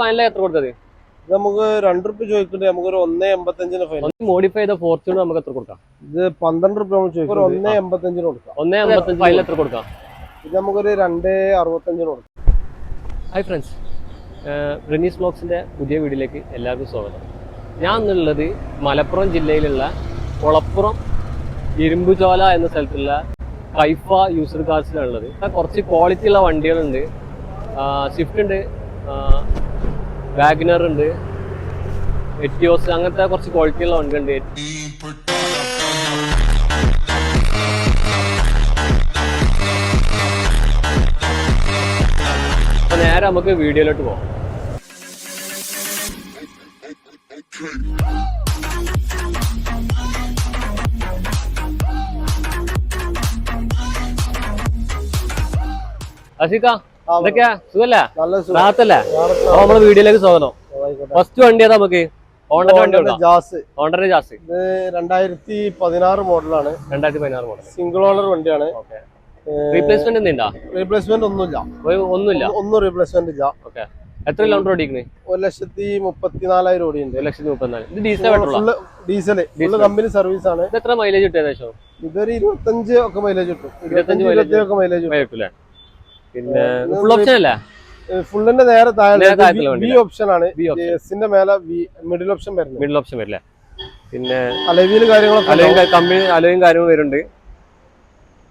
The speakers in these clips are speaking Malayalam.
ഫൈനൽ എത്ര കൊടുത്തത്? നമുക്ക് രണ്ട് റുപ്യ ചോദിക്കുന്നുണ്ട്. നമുക്ക് ഒരു ഒന്നേ എൺപത്തഞ്ചിന് ഫൈനൽ മോഡിഫൈ ചെയ്ത ഫോർച്യൂണർ നമുക്ക് എത്ര കൊടുക്കാം? ഇത് പന്ത്രണ്ട് റുപ്യ നമ്മൾ ചോദിക്കും ഒന്നേ എൺപത്തഞ്ചിന് കൊടുക്കാം. ഒന്നേ അമ്പത്തഞ്ച് ഫൈനൽ എത്ര കൊടുക്കാം. ഇത് നമുക്കൊരു രണ്ടേ അറുപത്തഞ്ചിന് കൊടുക്കാം. ഹായ് ഫ്രണ്ട്സ് റിനീസ് ബ്ലോഗ്സിന്റെ പുതിയ വീഡിയോയിലേക്ക് എല്ലാവർക്കും സ്വാഗതം. ഞാൻ എന്നുള്ളത് മലപ്പുറം ജില്ലയിലുള്ള ഒളപ്പുറം ഇരുമ്പുചോല എന്ന സ്ഥലത്തുള്ള കൈഫ യൂസർ കാർസിലാണ് ഉള്ളത്. കുറച്ച് ക്വാളിറ്റി ഉള്ള വണ്ടികളുണ്ട്. സ്വിഫ്റ്റ് ഉണ്ട്. വാഗനർ ഉണ്ട്. എറ്റിയോസ് അങ്ങനത്തെ കുറച്ച് ക്വാളിറ്റി ഉള്ള വണ്ടിയുണ്ട് നേരെ നമുക്ക് വീഡിയോയിലോട്ട് പോകാം അസിക്ക ആ, എന്തൊക്കെയാ സുഖല്ലേ. റാത്തല്ലേ അപ്പൊ നമ്മൾ വീഡിയോയിലേക്ക് സ്വാഗതം. ഫസ്റ്റ് വണ്ടി ഏതാ നമുക്ക്? ഹോണ്ടന്റെ ജാസ്. ഇത് രണ്ടായിരത്തി പതിനാറ് മോഡലാണ്. രണ്ടായിരത്തി പതിനാറ് മോഡൽ സിംഗിൾ ഓണർ വണ്ടിയാണ്. റീപ്ലേസ്മെന്റ് എന്തുണ്ടാ റീപ്ലേസ്മെന്റ് ഒന്നുമില്ല. ഒന്നുമില്ല. ഒന്നും റീപ്ലേസ്മെന്റ് ഇല്ല. ഓക്കെ. എത്ര കിലോമീറ്റർ ഓടിക്കുന്നത് ഒരു ലക്ഷത്തി മുപ്പത്തിനാലായിരം ഓടിയുണ്ട് ഒരു ലക്ഷത്തി മുപ്പത്തിനാല്. ഇത് diesel diesel full company service ആണ്. എത്ര മൈലേജ് കിട്ടും ഏകദേശം? ഇതൊരു ഇരുപത്തഞ്ച് ഒക്കെ മൈലേജ് കിട്ടും. ഇരുപത്തഞ്ച് ഒക്കെ മൈലേജ് കിട്ടും. പിന്നെ ഫുൾ ഓപ്ഷൻ അല്ലേ? ഫുള്ളിന്റെ നേരെ താഴെ ബി ഓപ്ഷൻ ആണ്. എസിന്റെ മേലെ മിഡിൽ ഓപ്ഷൻ വരുന്നത് മിഡിൽ ഓപ്ഷൻ വരില്ല? പിന്നെ അലവിയിൽ കാര്യങ്ങളൊക്കെ അലയും കമ്പനി അലയും കാര്യവും വരുന്നുണ്ട്.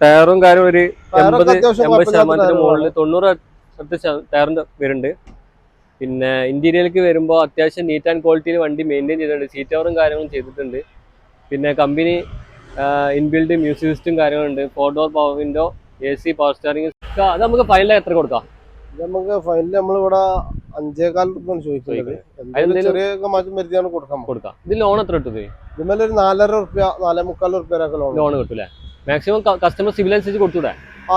ടയറും കാര്യം ഒരു എൺപത് എൺപത് കുഴപ്പമില്ലാത്ത ശതമാനത്തിന് മുകളിൽ തൊണ്ണൂറ് അടുത്ത് ടയറിന്റെ വരുന്നുണ്ട്. പിന്നെ ഇന്റീരിയർക്ക് വരുമ്പോൾ അത്യാവശ്യം നീറ്റ് ആൻഡ് ക്വാളിറ്റിയിൽ വണ്ടി മെയിന്റെയിൻ ചെയ്തിട്ടുണ്ട്. സീറ്റ് കവറും കാര്യങ്ങളും ചെയ്തിട്ടുണ്ട്. പിന്നെ കമ്പനി ഇൻബിൽഡ് മ്യൂസിക് സിസ്റ്റം കാര്യങ്ങളുണ്ട്. Four door power window A C power steering അത് നമുക്ക് ഫൈനൽ എത്ര കൊടുക്കാം? നമുക്ക് ഫൈനൽ നമ്മളിവിടെ അഞ്ചേകാൽ ചോദിക്കുന്നത്. ചെറിയ മാറ്റം വരുത്തിയാണ് പോകും കൊടുക്കാം. ഇത് ലോൺ എത്ര കിട്ടും ഇതുമേലെ ഒരു നാലര റുപ്യ നാലേ മുക്കാൽ റുപ്യ ലോൺ ലോൺ കിട്ടൂലേ മാക്സിമം കസ്റ്റമർ സിവിൽ അനുസരിച്ച് കൊടുത്തൂടെ? ആ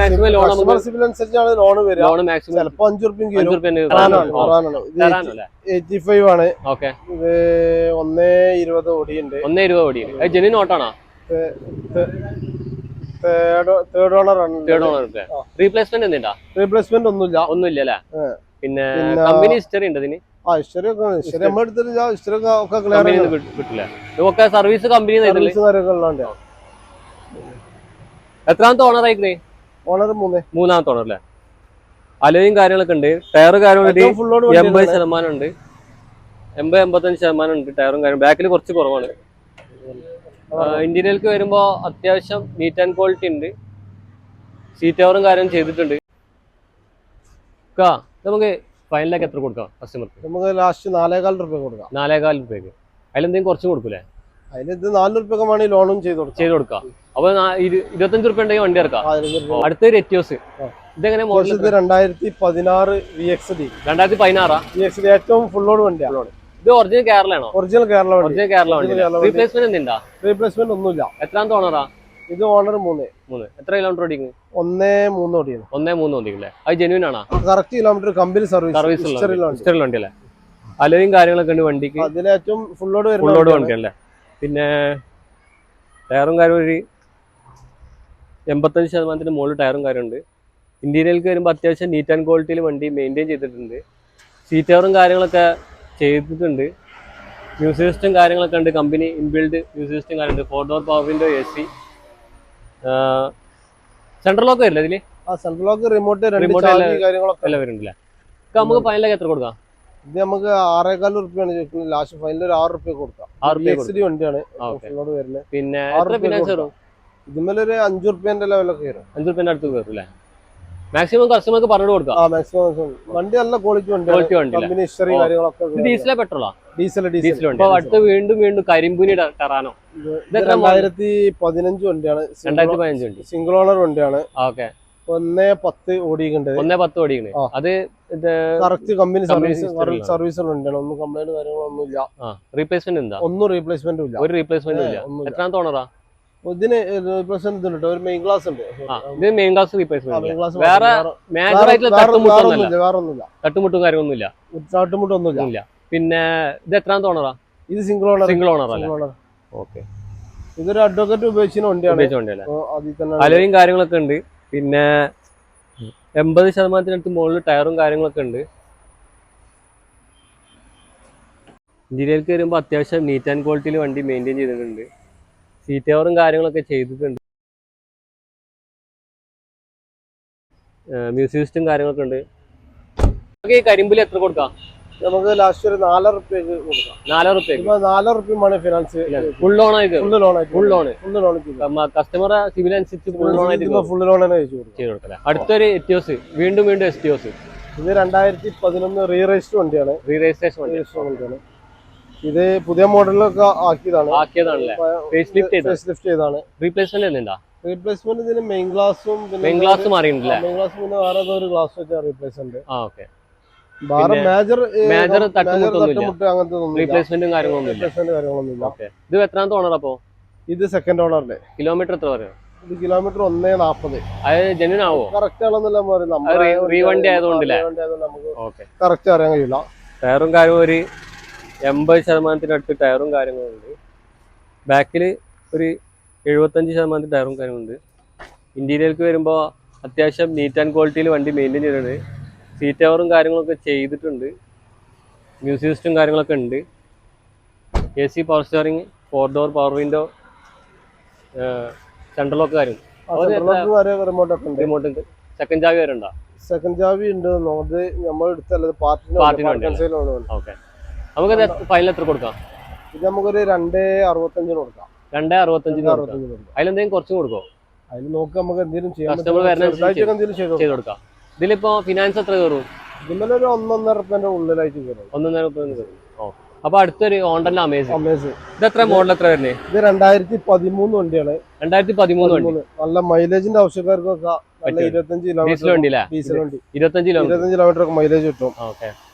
maximum loan നമുക്ക് സിവിൽ അനുസരിച്ചാണ് ലോൺ വരിക. ലോൺ മാക്സിമം ചിലപ്പോ അഞ്ചു റുപ്യം അഞ്ച് റുപ്യ ഇത് എയ്റ്റി ഫൈവ് ആണ്. ഓക്കെ. ഇത് ഒന്നേ ഇരുപത് ഓടിയുണ്ട്. ഒന്നേ ഇരുപത് ഓടി അത് ജെന്യൂൻ ഓട്ടാണോ തേർഡ് ഓണർ ആണ്. തേർഡ് ഓണർ ഒക്കെ. ആ. റീപ്ലേസ്മെന്റ് എന്തുണ്ടാ? റീപ്ലേസ്മെന്റ് ഒന്നുമില്ല. ഒന്നുമില്ല അല്ലേ പിന്നെ കമ്പനി ഹിസ്റ്ററി ഉണ്ട് ഇതിന്? ആ ഹിസ്റ്ററി ഒക്കെ ഹിസ്റ്ററി നമ്മൾ എടുത്തിട്ട് ഹിസ്റ്ററി ഒക്കെ ഒക്കെ ക്ലിയർ കമ്പനി കിട്ടില്ല ഇതൊക്കെ സർവീസ് കമ്പനി സർവീസ് എത്രാമത്തെ ഓണർ ആയിക്കണേ ഓണർ മൂന്ന്. മൂന്നാമത്തെ ഓണർ അല്ലേ അലയും കാര്യങ്ങളൊക്കെ ഉണ്ട്. ടയർ കാര്യങ്ങളൊക്കെ എൺപത് ശതമാനം ഉണ്ട്. എൺപത് എൺപത്തഞ്ച് ശതമാനം ഉണ്ട്. ടയറും കാര്യം ബാക്കിൽ കുറച്ച് കുറവാണ്. ഇന്റീരിയർക്ക് വരുമ്പോൾ അത്യാവശ്യം നീറ്റ് ആൻഡ് ക്വാളിറ്റി ഉണ്ട്. സീറ്റ് കവറും കാര്യം ചെയ്തിട്ടുണ്ട്. കാ നമുക്ക് ഫൈനലൊക്കെ എത്ര കൊടുക്കാം കസ്റ്റമർക്ക് നമുക്ക് ലാസ്റ്റ് നാലേകാൽ രൂപ കൊടുക്കാം. നാലേകാൽ രൂപയ്ക്ക്. അതിലെന്തെങ്കിലും കുറച്ച് കൊടുക്കൂലേ? അതിലെന്ത് നാല് റുപ്യൊക്കെ വേണമെങ്കിൽ ലോണും ചെയ്ത് കൊടുക്കാം. ചെയ്ത് കൊടുക്കാം. അപ്പൊ ഇരുപത്തഞ്ച് റുപ്യ ഉണ്ടെങ്കിൽ വണ്ടി ഇറക്കാം. അടുത്ത രൂപ. എറ്റിയോസ് ഇതെങ്ങനെ മോഡൽ ഇത് രണ്ടായിരത്തി പതിനാറ് വി എക്സ് ഡി രണ്ടായിരത്തി പതിനാറാ? വി എക്സ് ഡി ഏറ്റവും ഫുള്ളോട് വണ്ടിയാണ് ഇത് original കേരളയാണോ? Original Kerala original Kerala. Replacement എന്തുണ്ടാ? Replacement ഒന്നുമില്ല. എത്രാമത്തെ ഓണറാ? ഇത് ഓണർ മൂന്ന്. മൂന്ന്. എത്ര കിലോമീറ്റർ ഓടിക്കുന്നത് ഒന്നേ മൂന്ന് ഓടിക്കുന്നു. ഒന്നേ മൂന്ന് ഓടിക്കില്ലേ? അത് ജെന്യൂൻ ആണോ? Correct kilometer company service service വണ്ടി. അല്ലേ അലയും കാര്യങ്ങളൊക്കെ ഉണ്ട് വണ്ടിക്ക്. അതിലേറ്റവും ഫുള്ളോട് ഫുള്ളോട് ലോഡ് ഫുൾ ലോഡ് വണ്ടിയാണ്. വണ്ടി അല്ലേ പിന്നെ ടയറും കാര്യം ഒരു എൺപത്തഞ്ച് ശതമാനത്തിന് മുകളിൽ ടയറും കാര്യമുണ്ട് ഇന്റീരിയർക്ക് വരുമ്പോൾ അത്യാവശ്യം നീറ്റ് ആൻഡ് ക്വാളിറ്റിയിൽ വണ്ടി മെയിന്റെയിൻ ചെയ്തിട്ടുണ്ട്. സീറ്റ് കവറും കാര്യങ്ങളൊക്കെ ചെയ്തിട്ടുണ്ട്. മ്യൂസിക് സിസ്റ്റം കാര്യങ്ങളൊക്കെ ഉണ്ട്. കമ്പനി ഇൻബിൽഡ് മ്യൂസിക് സിസ്റ്റം കാര്യമുണ്ട് four door power window A C central lock വരില്ല ഇതിൽ? സെൻട്രൽ ലോക്ക് റിമോട്ട് എല്ലാം- കാര്യങ്ങളൊക്കെ. എല്ലാം വരുന്നില്ല നമുക്ക് ഫൈനലൊക്കെ എത്ര കൊടുക്കാം. ഇത് നമുക്ക് ആറേകാൽ റുപ്യാണ് ചോദിക്കുന്നത്. ലാസ്റ്റ് ഫൈനൽ ഒരു ആറ് റുപ്യ കൊടുക്കാം. എക്സ് ഡി വണ്ടിയാണ്. വരുന്നത്. പിന്നെ ഇതിന്മേലൊരു അഞ്ചു റുപ്യന്റെ ലെവലൊക്കെ വരും. അഞ്ചു റുപ്യന്റെ അടുത്ത് വരും അല്ലേ? മാക്സിമം കസ്റ്റമർക്ക് പറഞ്ഞു കൊടുക്കാം. മാക്സിമം വണ്ടി നല്ല ക്വാളിറ്റി ഉണ്ട് ക്വാളിറ്റി കാര്യങ്ങളൊക്കെ ഇത് പെട്രോളാ ഡീസൽ ഡീസൽ അപ്പൊ അടുത്ത് വീണ്ടും വീണ്ടും കരിമ്പുനി ടറാനോ രണ്ടായിരത്തി പതിനഞ്ച് വണ്ടിയാണ്. രണ്ടായിരത്തി പതിനഞ്ച് വണ്ടി. സിംഗിൾ ഓണർ വണ്ടിയാണ്. ഓക്കെ. ഒന്നേ പത്ത് ഓടിയിട്ടുണ്ട് ഒന്നേ പത്ത് ഓടിക്കണ്. അത് കറക്റ്റ് കമ്പനി സർവീസ്. സർവീസ് ഉണ്ടാണ് ഒന്നും കംപ്ലൈന്റ് കാര്യങ്ങളൊന്നും ഇല്ല റീപ്ലേസ്മെന്റ് എന്താ? ഒന്നും റീപ്ലേസ്മെന്റും ഇല്ല. ഒരു റീപ്ലേസ്മെന്റ് ഇല്ല. എത്രാമത്തെ ഓണറാ ഇതിന് റീപ്ലേസ്മെന്റ് ഉണ്ട് ഒരു മെയിൻ ഉണ്ട്. ഇത് മെയിൻ റീപ്ലേസ്മെന്റ് വേറെ. മേജർ ആയിട്ടുള്ള വേറൊന്നുമില്ല, തട്ടുമുട്ടും കാര്യമൊന്നുമില്ല പിന്നെ ഇത് എത്രാം ഓണറാ ഇത് സിംഗിൾ ഓണർ സിംഗിൾ ഓണർ അല്ലേ? ഓക്കെ. ഇതൊരു അഡ്വക്കേറ്റ് ഉപയോഗിക്കുന്ന വണ്ടിയാണ്. ഉപയോഗിച്ച വണ്ടി അല്ലേ അപ്പൊ അതിൽ തന്നെ അലയും കാര്യങ്ങളൊക്കെ ഉണ്ട്. പിന്നെ എൺപത് ശതമാനത്തിനടുത്ത് മുകളിൽ ടയറും കാര്യങ്ങളൊക്കെ ഉണ്ട്. ഇന്ത്യയിലേക്ക് വരുമ്പോൾ അത്യാവശ്യം നീറ്റ് ആൻഡ് ക്വാളിറ്റിയിൽ വണ്ടി മെയിന്റെയിൻ ചെയ്തിട്ടുണ്ട്. സീറ്റ് കവറും കാര്യങ്ങളൊക്കെ ചെയ്തിട്ടുണ്ട്. മ്യൂസിയസ്റ്റും കാര്യങ്ങളൊക്കെ ഉണ്ട്. നമുക്ക് ഈ കരിമ്പിൽ എത്ര കൊടുക്കാം? നമുക്ക് ലാസ്റ്റ് ഒരു നാലര റുപ്യക്ക് കൊടുക്കാം. നാലായിരം റുപ്യ നാലര റുപ്യമാണ് ഫിനാൻസ് ഫുൾ ലോൺ ആയിട്ട് ഫുൾ ലോൺ ആയിട്ട് full loan full loan customer CIBIL അനുസരിച്ച് ഫുൾ ലോൺ ആയിട്ട് ഫുൾ ലോൺ തന്നെ കൊടുക്കും. ചെയ്ത് കൊടുക്കല്ലേ അടുത്തൊരു എറ്റിയോസ് വീണ്ടും വീണ്ടും എസ് ടി ഓസ് ഇത് രണ്ടായിരത്തി പതിനൊന്ന് റീ രജിസ്റ്റർ വണ്ടിയാണ് റീ രജിസ്ട്രേഷൻ വണ്ടിയാണ്. ഇത് പുതിയ മോഡലൊക്കെ ആക്കിയതാണ്. ആക്കിയതാണല്ലേ? ഫേസ് ലിഫ്റ്റ് ഫേസ് ലിഫ്റ്റ് ചെയ്താണ് റീപ്ലേസ്മെന്റ് എന്തുണ്ടാ റീപ്ലേസ്മെന്റ് ഇതിന് മെയിൻ ഗ്ലാസും മെയിൻ ഗ്ലാസ് മാറിയിട്ടില്ല മെയിൻ ഗ്ലാസ് പിന്നെ വേറെ ഒരു ഗ്ലാസ് വെച്ചാൽ റീപ്ലേസ് ഉണ്ട് ആ ഓക്കെ വേറെ മേജർ മേജർ തട്ടുമുട്ട് അങ്ങനത്തെ റീപ്ലേസ്മെന്റും കാര്യങ്ങളൊന്നുമില്ല? റീപ്ലേസ്മെന്റ് കാര്യങ്ങളൊന്നുമില്ല. ഓക്കെ ഇത് എത്രാമത്തെ ഓണർ അപ്പോ? ഇത് സെക്കൻഡ് ഓണറിന്റെ കിലോമീറ്റർ എത്ര പറയും? ഇത് കിലോമീറ്റർ ഒന്നേ നാപ്പത്. അത് ജെന്യൂൻ ആവോ? കറക്റ്റ് ആണെന്നല്ല പറയുന്നത്. റീവണ്ടി ആയതുകൊണ്ട് നമുക്ക് ഓക്കെ കറക്റ്റ് അറിയാൻ കഴിയില്ല. ടയറും കാര്യവും ഒരു എൺപത് ശതമാനത്തിനടുത്ത് ടയറും കാര്യങ്ങളുണ്ട്. ബാക്കിൽ ഒരു എഴുപത്തഞ്ച് ശതമാനത്തിൽ ടയറും കാര്യങ്ങളുണ്ട്. ഇന്റീരിയർക്ക് വരുമ്പോൾ അത്യാവശ്യം നീറ്റ് ആൻഡ് ക്വാളിറ്റിയിൽ വണ്ടി മെയിന്റെയിൻ ചെയ്തിട്ടുണ്ട് സീറ്റ് കവറും കാര്യങ്ങളൊക്കെ ചെയ്തിട്ടുണ്ട്. മ്യൂസിക് സിസ്റ്റം കാര്യങ്ങളൊക്കെ ഉണ്ട്. A C power steering four door power window central lock കാര്യം. റിമോട്ട് ഉണ്ട്. സെക്കൻഡ് ചാവി വരെ ഉണ്ടോ? സെക്കൻഡ് ചാവി ഉണ്ട്. നമ്മൾ എടുത്തല്ലത് പാർട്ടി പാർട്ടി. ഓക്കെ. നമുക്കത് ഫൈനൽ എത്ര കൊടുക്കാം? ഇത് നമുക്കൊരു രണ്ടേ അറുപത്തഞ്ചിന് കൊടുക്കാം. രണ്ടേ അറുപത്തഞ്ചിന് അറുപത്തഞ്ചിന് കൊടുക്കാം. അതിലെന്തെങ്കിലും കുറച്ചും കൊടുക്കോ? അതിൽ നോക്കി നമുക്ക് എന്തെങ്കിലും ചെയ്യാം എന്തെങ്കിലും ചെയ്ത് കൊടുക്കാം. ഇതിലിപ്പോ ഫിനാൻസ് എത്ര കയറും? ഒരു ഒന്നൊന്നര റുപ്യന്റെ ഉള്ളിലായിട്ട് കയറും. ഒന്നൊന്നര കയറും. ഓ. അപ്പൊ അടുത്തൊരു ഹോണ്ടന്റെ അമേസ് അമേസ് ഇത് എത്ര മോഡൽ എത്ര വരുന്നത് ഇത് രണ്ടായിരത്തി പതിമൂന്ന് വണ്ടിയാണ്. രണ്ടായിരത്തി പതിമൂന്ന് വണ്ടി. നല്ല മൈലേജിന്റെ ആവശ്യക്കാർക്കൊക്കെ. ഇരുപത്തഞ്ച് കിലോമീറ്റർ ഒക്കെ മൈലേജ് കിട്ടും.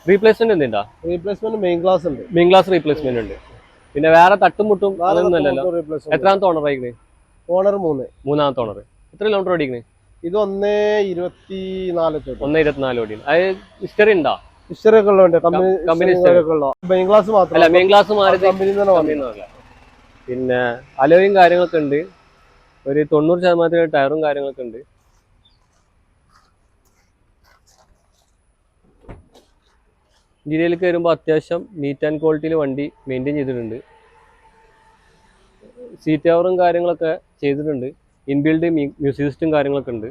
റീപ്ലേസ്മെന്റ് എന്തുണ്ടാ? റീപ്ലേസ്മെന്റ് മെയിൻ ക്ലാസ് ഉണ്ട്. മെയിൻ ക്ലാസ് റീപ്ലേസ്മെന്റ് ഉണ്ട്. പിന്നെ വേറെ തട്ടും മുട്ടും അതൊന്നും അല്ലല്ലോ. റീപ്ലേസ്മെന്റ് എത്രാമത്തെ ഓണർ ആയിരിക്കുന്നത് ഓണർ മൂന്ന്. മൂന്നാമത്തെ ഓണർ എത്ര കിലോമീറ്റർ ഓടിക്കുന്നത് ഇത് ഒന്നേ ഇരുപത്തി നാല് ഒന്ന് ഇരുപത്തിനാല് ഓടി അത് ഹിസ്റ്ററി ഉണ്ടോ? ഹിസ്റ്ററി ഒക്കെ ഉള്ള. വണ്ടി കമ്പനി മെയിൻ ക്ലാസ് അല്ല മാത്രം മെയിൻ ക്ലാസ് മാറി കമ്പനി തന്നെ പിന്നെ അലോയും കാര്യങ്ങളൊക്കെ ഉണ്ട്. ഒരു തൊണ്ണൂറ് ശതമാനത്തിന് ടയറും കാര്യങ്ങളൊക്കെ ഉണ്ട്. ഇന്ത്യയിലേക്ക് വരുമ്പോൾ അത്യാവശ്യം നീറ്റ് ആൻഡ് ക്വാളിറ്റിയിൽ വണ്ടി മെയിന്റെയിൻ ചെയ്തിട്ടുണ്ട്. സീറ്റ് കവറും കാര്യങ്ങളൊക്കെ ചെയ്തിട്ടുണ്ട്. ഇൻബിൽഡ് മ്യൂസിക് സിസ്റ്റം കാര്യങ്ങളൊക്കെ ഉണ്ട്.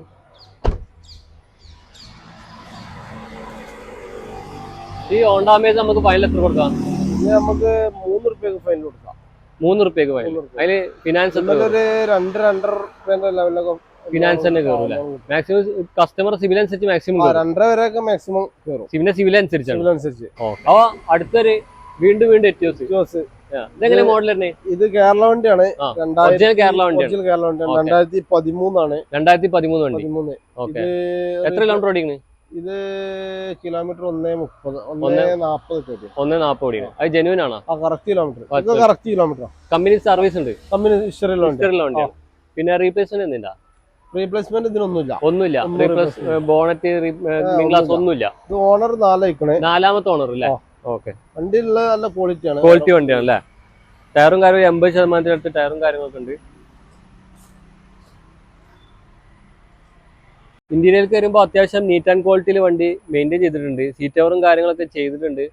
ഈ ഓൺ ഡാമേജ് നമുക്ക് ഫൈനൽ എത്ര കൊടുക്കാം? നമുക്ക് മൂന്ന് റുപ്യക്ക് ഫൈൻ കൊടുക്കാം. മൂന്ന് റുപ്യക്ക് ഫൈൻ അതിൽ ഫിനാൻസ് ഒരു രണ്ട് രണ്ടര ലെവലൊക്കെ ഫിനാൻസ് തന്നെ കയറൂല മാക്സിമം കസ്റ്റമർ സിവിൽ അനുസരിച്ച് മാക്സിമം രണ്ടര വരെ മാക്സിമം കയറും സിവിലെ സിവിൽ അനുസരിച്ചാണ് അനുസരിച്ച് അപ്പൊ അടുത്തൊരു വീണ്ടും വീണ്ടും ജോസ് ഇതെങ്ങനെ മോഡൽ തന്നെ ഇത് കേരള വണ്ടിയാണ്. കേരള വണ്ടിയാണ്. കേരള വണ്ടിയാണ്. രണ്ടായിരത്തി പതിമൂന്നാണ് രണ്ടായിരത്തി പതിമൂന്ന്. വണ്ടി എത്ര കിലോമീറ്റർ ഓടിക്കുന്നത് ഇത് കിലോമീറ്റർ ഒന്നേ മുപ്പത് ഒന്നേ- നാപ്പത് ഒന്നേ നാപ്പത് അത് ജനുവൻ ആണോ? Correct kilometer correct kilometer company service ഉണ്ട്. കമ്പനി വണ്ടിയാണ് പിന്നെ റീപ്ലേസ്മെന്റ് എന്തിണ്ടാ? റീപ്ലേസ്മെന്റ് ഇതിനൊന്നുമില്ല. ഒന്നുമില്ല. ബോണറ്റ് ക്ലാസ് ഒന്നുമില്ല. ഇത് ഓണർ നാലയക്കണേ. നാലാമത്തെ ഓണർ അല്ലേ. ഓക്കെ വണ്ടി ഉള്ള നല്ല ക്വാളിറ്റി ആണ്. ക്വാളിറ്റി വണ്ടിയാണ് അല്ലേ ടയറും കാര്യവും എൺപത് ശതമാനത്തിനടുത്ത് ടയറും കാര്യങ്ങളൊക്കെ ഉണ്ട്. ഇന്ത്യയിലേക്ക് വരുമ്പോൾ അത്യാവശ്യം നീറ്റ് ആൻഡ് ക്വാളിറ്റിയിൽ വണ്ടി മെയിന്റെയിൻ ചെയ്തിട്ടുണ്ട്. സീറ്റ് കവറും കാര്യങ്ങളൊക്കെ ചെയ്തിട്ടുണ്ട്.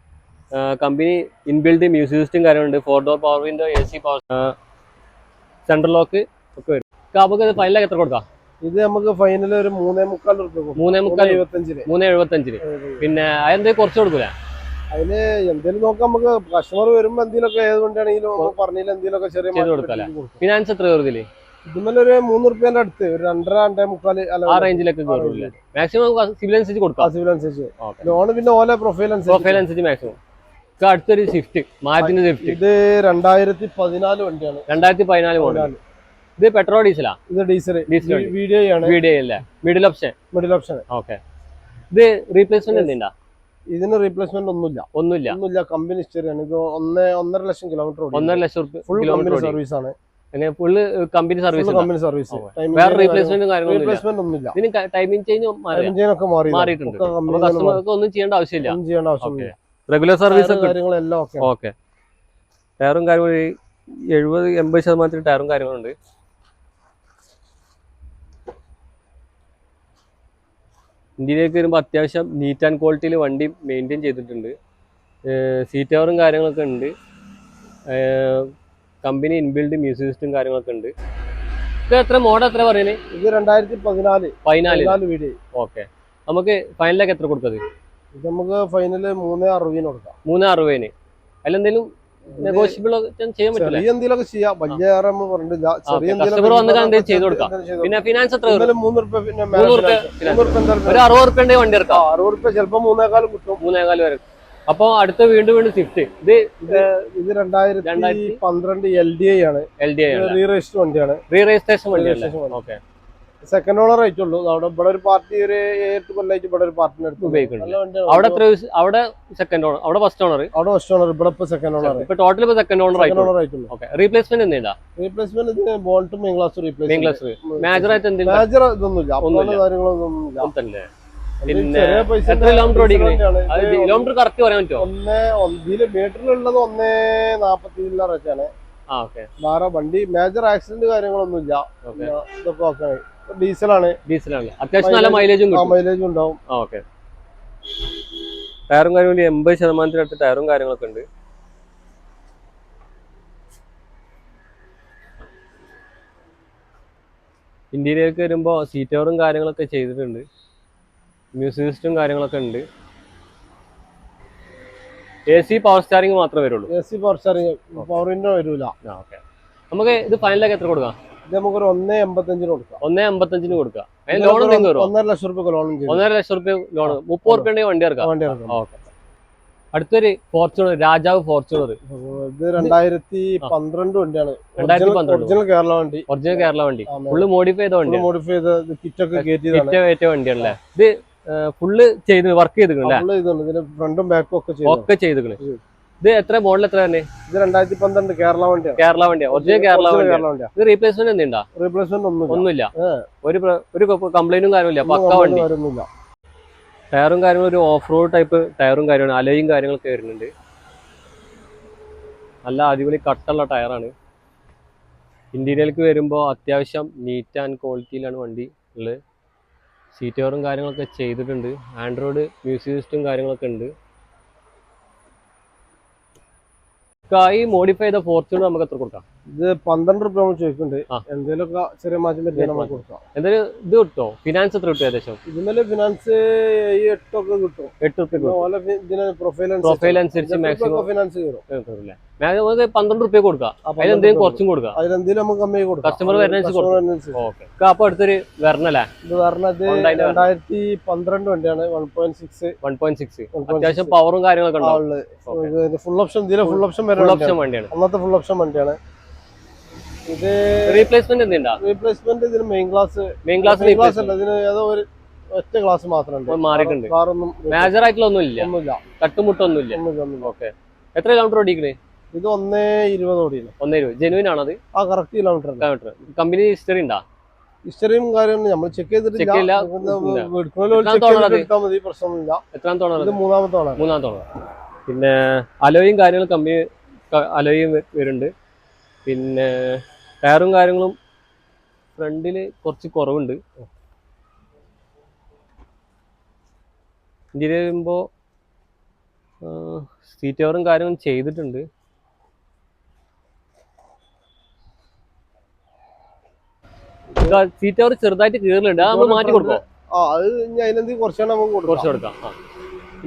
കമ്പനി ഇൻബിൽഡ് മ്യൂസിക് സിസ്റ്റം കാര്യങ്ങളുണ്ട്. Four door power window A C power central lock ഒക്കെ വരും. നമുക്ക് ഫൈനലൊക്കെ എത്ര കൊടുക്കാം? ഇത് നമുക്ക് ഫൈനൽ ഒരു മൂന്നേ മുക്കാൽ മൂന്നേ മുക്കാൽ എഴുപത്തഞ്ചിന് മൂന്ന് എഴുപത്തഞ്ചിന് പിന്നെ അതെന്തേ കുറച്ച് കൊടുക്കൂല? അതിന് എന്തെങ്കിലും നോക്കാം നമുക്ക്. കസ്റ്റമർ വരുമ്പോ എന്തെങ്കിലുമൊക്കെ ഏത് വണ്ടിയാണെങ്കിലും പറഞ്ഞില്ല എന്തെങ്കിലുമൊക്കെ ചെറിയ? ഫിനാൻസ് എത്ര കയറുതില്ലേ ഇതുമല്ല ഒരു മൂന്ന് റുപ്യന്റെ അടുത്ത് ഒരു രണ്ടര രണ്ടേ മുക്കാൽ ആ റേഞ്ചിലൊക്കെ മാക്സിമം സിവിൽ അനുസരിച്ച് കൊടുക്കാം. സിവിൽ അനുസരിച്ച്. ലോൺ പിന്നെ ഓല പ്രൊഫൈൽ അനുസരിച്ച്. പ്രൊഫൈൽ അനുസരിച്ച് മാക്സിമം അടുത്തൊരു സ്വിഫ്റ്റ് മാറ്റിന്റെ സ്വിഫ്റ്റ് ഇത് രണ്ടായിരത്തി പതിനാല് വണ്ടിയാണ്. രണ്ടായിരത്തി പതിനാല് മോഡൽ പതിനാല്. ഇത് പെട്രോൾ ഡീസലാ? ഇത് ഡീസൽ ഡീസൽ. വീഡിയോ ആണ് വീഡിയോ അല്ലേ middle option middle option okay. ഇത് റീപ്ലേസ്മെന്റ് എന്തിണ്ടാ? ഇതിന് റീപ്ലേസ്മെന്റ് ഒന്നുമില്ല. ഒന്നുമില്ല. ഒന്നുമില്ല. കമ്പനി ഹിസ്റ്ററിയാണ് ഇത് ഒന്ന് ഒന്നര ലക്ഷം കിലോമീറ്റർ ഒന്നര ലക്ഷം ഫുൾ കിലോമീറ്റർ കമ്പനി സർവീസ് ആണ്. Full company service company service വേറെ റീപ്ലേസ്മെന്റും റീപ്ലേസ്മെന്റ് ഒന്നുമില്ല. ഇതിന് ടൈമിംഗ് ചേഞ്ച് മാറി മാറിയിട്ടുണ്ട്. കസ്റ്റമർക്ക് ഒന്നും ചെയ്യേണ്ട ആവശ്യമില്ല. ഒന്നും ചെയ്യേണ്ട ആവശ്യമില്ല. റെഗുലർ സർവീസ് കാര്യങ്ങളെല്ലാം ഓക്കെ. ഓക്കെ ടയറും കാര്യങ്ങളും എഴുപത് എൺപത് ശതമാനത്തിന് ടയറും കാര്യങ്ങളുണ്ട് ഇന്ത്യയിലേക്ക് വരുമ്പോൾ അത്യാവശ്യം നീറ്റ് ആൻഡ് ക്വാളിറ്റിയിൽ വണ്ടി മെയിന്റെയിൻ ചെയ്തിട്ടുണ്ട്. സീറ്റ് കവറും കാര്യങ്ങളൊക്കെ ഉണ്ട്. കമ്പനി ഇൻബിൽഡ് മ്യൂസിക് സിസ്റ്റം കാര്യങ്ങളൊക്കെ ഉണ്ട്. ഇത് എത്ര മോഡൽ എത്ര പറയുന്നത് ഇത് രണ്ടായിരത്തി പതിനാല്. പതിനാല്. വീട്. ഓക്കെ. നമുക്ക് ഫൈനലൊക്കെ എത്ര കൊടുത്തത് ഇത് നമുക്ക് ഫൈനൽ മൂന്ന് അറുപതിന് കൊടുക്കാം. മൂന്ന് അറുപതിന്. അതിലെന്തെങ്കിലും ചെറിയ എന്തെങ്കിലുമൊക്കെ ചെയ്യാം. വലിയ ചെറിയ. പിന്നെ ഫിനാൻസ് മൂന്ന് റുപ്യ പിന്നെ ഒരു അറുപത് റുപ്യ ഉണ്ടെങ്കിൽ വണ്ടി ഇറക്കാം അറുപത് റുപ്യ ചിലപ്പോ മൂന്നേക്കാളും കിട്ടും. മൂന്നേകാൽ വരെ. അപ്പൊ അടുത്ത വീണ്ടും വീണ്ടും സ്വിഫ്റ്റ്. ഇത് ഇത് രണ്ടായിരത്തി പന്ത്രണ്ട് എൽ ഡി ഐ ആണ്. L D I re register വണ്ടിയാണ്. റീ രജിസ്ട്രേഷൻ വണ്ടി. ഓക്കെ. സെക്കൻഡ് ഓണർ ആയിട്ടുള്ളൂ അവിടെ ഇവിടെ ഒരു പാർട്ടി ഒരു ഏഴ് കൊല്ലായിട്ട് ഇവിടെ ഒരു പാർട്ടിനെ എടുത്ത് ഉപയോഗിക്കുന്നുണ്ട്. അവിടെ എത്ര അവിടെ സെക്കൻഡ് ഓണർ അവിടെ ഫസ്റ്റ് ഓണർ അവിടെ ഫസ്റ്റ് ഓണർ ഇവിടെ ഇപ്പൊ സെക്കൻഡ് ഓണർ ഇപ്പൊ ടോട്ടൽ ഇപ്പൊ സെക്കൻഡ് ഓണർ ആയിട്ടുള്ളൂ. ഓണർ ആയിട്ടുള്ളൂ. ഓക്കെ റീപ്ലേസ്മെന്റ് എന്തെയ്യാ റീപ്ലേസ്മെന്റ് ഇതിന് ബോൾട്ടും main main replace glass major ആയിട്ട് എന്തെങ്കിലും മേജർ ഇതൊന്നുമില്ല. അപ്പോഴത്തെ കാര്യങ്ങളൊന്നും തന്നെ. പിന്നെ എത്ര. അത് ഇത് കിലോമീറ്റർ കറക്റ്റ് പറയാൻ പറ്റുമോ? ഒന്നേ ഒന്ന് ഇതിൽ മീറ്ററിലുള്ളത് ഒന്നേ നാപ്പത്തി ഓക്കെ വേറെ വണ്ടി മേജർ ആക്സിഡന്റ് കാര്യങ്ങളൊന്നും ഇല്ല ഇതൊക്കെ ഓക്കെ ഡീസലാണ്. ഡീസലാണ്. അത്യാവശ്യം നല്ല മൈലേജും മൈലേജ് ഉണ്ടാവും. ഓക്കെ. ടയറും കാര്യങ്ങളും എൺപത് ശതമാനത്തിനടുത്ത് ടയറും കാര്യങ്ങളൊക്കെ ഉണ്ട്. ഇന്റീരിയർക്ക് വരുമ്പോൾ സീറ്റ് കവറും കാര്യങ്ങളൊക്കെ ചെയ്തിട്ടുണ്ട്. മ്യൂസിക് സിസ്റ്റം കാര്യങ്ങളൊക്കെ ഉണ്ട്. എ സി പവർ സ്റ്റാറിംഗ് മാത്രമേ വരുള്ളൂ. A C power steering power window വരൂല. ഓക്കെ. നമുക്ക് ഇത് ഫൈനലൊക്കെ എത്ര കൊടുക്കാം? ഇത് നമുക്കൊരു ഒന്നേ എൺപത്തഞ്ചിന് കൊടുക്കാം. ഒന്നേ അമ്പത്തഞ്ചിന് കൊടുക്കാം ലോൺ എന്തെങ്കിലും ഒന്നര ലക്ഷം റുപ്യ ലോൺ ഒന്നര ലക്ഷം റുപ്യ ലോൺ മുപ്പത് റുപ്യ ഉണ്ടെങ്കിൽ വണ്ടി ഇറക്കാം. വണ്ടി ഇറക്കാം. ഓക്കെ. അടുത്തൊരു ഫോർച്യൂണർ രാജാവ് ഫോർച്യൂണർ ഇത് രണ്ടായിരത്തി പന്ത്രണ്ട് വണ്ടിയാണ്. ഒറിജിനൽ കേരള വണ്ടി. ഒറിജിനൽ കേരള വണ്ടി. ഫുള്ള് മോഡിഫൈ ചെയ്ത വണ്ടി മോഡിഫൈ ചെയ്ത് കിറ്റൊക്കെ ഏറ്റവും വണ്ടിയാണല്ലേ? ഇത് ഫുള്ള് ചെയ്ത് വർക്ക് ചെയ്തിട്ടുണ്ട് ഇതിന് ഫ്രണ്ടും ബാക്കും ഒക്കെ ചെയ്തു. ഒക്കെ ചെയ്തിക്കണ് ഉം. ഇത് എത്ര മോഡൽ എത്ര തന്നെ? ഇത് രണ്ടായിരത്തി പന്ത്രണ്ട് കേരള വണ്ടിയാണ് കേരള വണ്ടിയാ. ഒറിജിനൽ കേരള വണ്ടി കേരള വണ്ടിയാണ് ഇത് റീപ്ലേസ്മെന്റ് എന്തുണ്ടാ? റീപ്ലേസ്മെന്റ് ഒന്നും ഒന്നുമില്ല. ഒരു ഒരു കംപ്ലൈന്റും കാര്യമില്ല പക്ക വണ്ടി. വരുന്നില്ല ടയറും കാര്യങ്ങളും ഒരു ഓഫ് റോഡ് ടൈപ്പ് ടയറും കാര്യമാണ്. അലയും കാര്യങ്ങളൊക്കെ വരുന്നുണ്ട്. നല്ല അടിപൊളി കട്ടുള്ള ടയറാണ് ഇന്റീരിയർക്ക് വരുമ്പോൾ അത്യാവശ്യം നീറ്റ് ആൻഡ് ക്വാളിറ്റിയിലാണ് വണ്ടി ഉള്ളത്. സീറ്റ് കവറും കാര്യങ്ങളൊക്കെ ചെയ്തിട്ടുണ്ട്. ആൻഡ്രോയിഡ് മ്യൂസിക് സിസ്റ്റം കാര്യങ്ങളൊക്കെ ഉണ്ട്. ഈ മോഡിഫൈ ചെയ്ത ഫോർച്യൂണർ നമുക്ക് എത്ര കൊടുക്കാം. ഇത് പന്ത്രണ്ട് റുപ്യ നമ്മൾ ചോദിക്കുന്നുണ്ട്. എന്തെങ്കിലുമൊക്കെ ചെറിയ മാറ്റം നമുക്ക് കൊടുക്കാം. എന്തായാലും ഇത് കിട്ടോ? ഫിനാൻസ് എത്ര കിട്ടും ഏകദേശം? ഇതിന്മേലെ ഫിനാൻസ് ഈ എട്ടൊക്കെ കിട്ടും. എട്ട് റുപ്യ പ്രൊഫൈൽ പ്രൊഫൈൽ അനുസരിച്ച് മാക്സിമം ഫിനാൻസ് കയറും പന്ത്രണ്ട് റുപ്യ കൊടുക്കാം. അതിലെന്തെങ്കിലും കുറച്ചും കൊടുക്കാം. അതിലെന്തെങ്കിലും നമുക്ക് കമ്മി കൊടുക്കാം. കസ്റ്റമർ. ഓക്കെ അപ്പൊ അടുത്തൊരു വരണല്ലേ ഇത് വരണത് രണ്ടായിരത്തി പന്ത്രണ്ട് വണ്ടിയാണ്. One point six one point six അത്യാവശ്യം പവറും കാര്യങ്ങളൊക്കെ ഉണ്ടാവും ഫുൾ ഓപ്ഷൻ ഇതിലെ ഫുൾ ഓപ്ഷൻ ഫുൾ ഓപ്ഷൻ വണ്ടിയാണ്. അന്നത്തെ ഫുൾ ഓപ്ഷൻ വണ്ടിയാണ്. ഇത് റീപ്ലേസ്മെന്റ് എന്തുണ്ടോ? റീപ്ലേസ്മെന്റ് ഇതിന് main class main class class അല്ല ഇതിന് ഏതോ ഒരു ഒറ്റ ക്ലാസ് മാത്രമേ മാറിയിട്ടുണ്ട്. കാറൊന്നും മേജർ ആയിട്ടുള്ള ഒന്നുമില്ല. ഒന്നുമില്ല. ഒന്നുമില്ല ഓക്കെ എത്ര കിലോമീറ്റർ ഓടിക്കണേ ഇത് ഒന്നേ ഇരുപത് ഓടിയില്ല ഒന്നേ ഇരുപത്. ജെനുവിൻ ആണത്? ആ correct kilometre kilometre company history ഉണ്ടാ? ഹിസ്റ്ററിയും കാര്യം നമ്മൾ ചെക്ക് അത്? എടുത്താൽ മതി പ്രശ്നമൊന്നുമില്ല. എത്രാം തോണത് മൂന്നാമത്തെ ആണ് മൂന്നാം തോണ പിന്നെ അലോയും കാര്യങ്ങളും കമ്പനി അലോയും വരുന്നുണ്ട്. പിന്നെ ടയറും കാര്യങ്ങളും ഫ്രണ്ടിൽ കുറച്ച് കുറവുണ്ട്. ഇന്ത്യയിൽ വരുമ്പോൾ സീറ്റ് കവറും കാര്യങ്ങളും ചെയ്തിട്ടുണ്ട്. സീറ്റ് കവർ ചെറുതായിട്ട് കീറലുണ്ട്. അത് നമ്മൾ മാറ്റി കൊടുക്കാം ആ അത് ഞാൻ കുറച്ചാണ് നമുക്ക് കുറച്ച് കൊടുക്കാം. ആ.